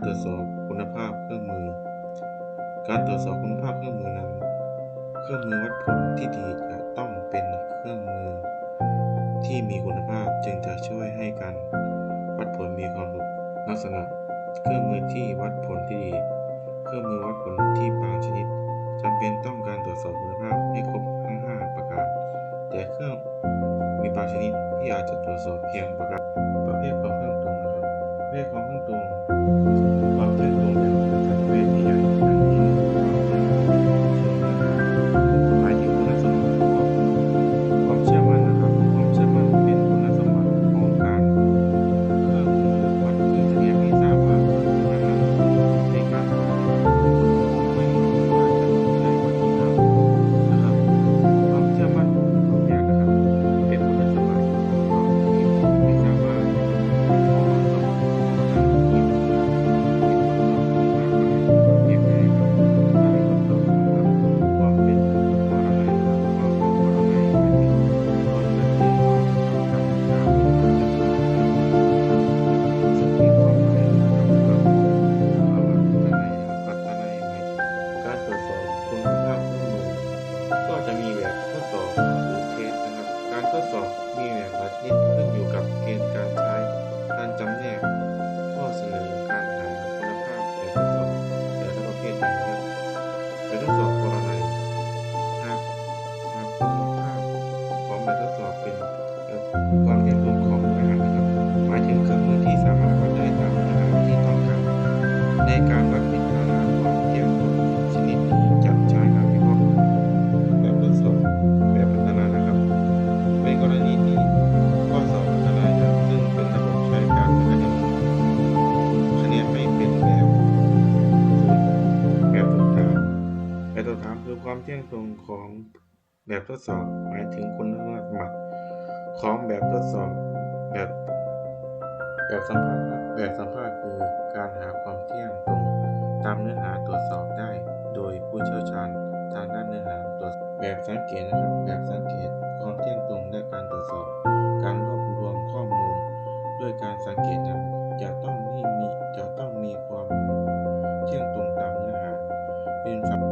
การตรวจสอบคุณภาพเครื่องมือ การตรวจสอบคุณภาพเครื่องมือนั้นเครื่องมือวัดผลที่ดีจะต้องเป็นเครื่องมือ ที่มีคุณภาพจึงจะช่วยให้การวัดผลมีความถูกลักษณะ เครื่องมือที่วัดผลที่ดี เครื่องมือวัดผลที่บางชนิดจำเป็นต้องการตรวจสอบคุณภาพให้ครบทั้ง 5 ประการ แต่เครื่องมีบางชนิดที่อาจจะตรวจสอบเพียงประการประเภทของเครื่องตรงนะครับประเภทของเครื่องตรงควง แบบท เที่ยงตรงของแบบทดสอบหมายถึงคุณลักษณะของแบบทดสอบแบบแบบสัมภาษณ์แบบสัมภาษณ์คือการหาความเที่ยงตรงตามเนื้อหาตรวจสอบได้ โดยผู้เชี่ยวชาญทางด้านเนื้อหาตรวจแบบสังเกตนะครับแบบสังเกตความเที่ยงตรงและการตรวจสอบ การรวบรวมข้อมูล ด้วยการสังเกตนะจะต้องมีจะต้องมีความเที่ยงตรงตามเนื้อหาเป็นสัม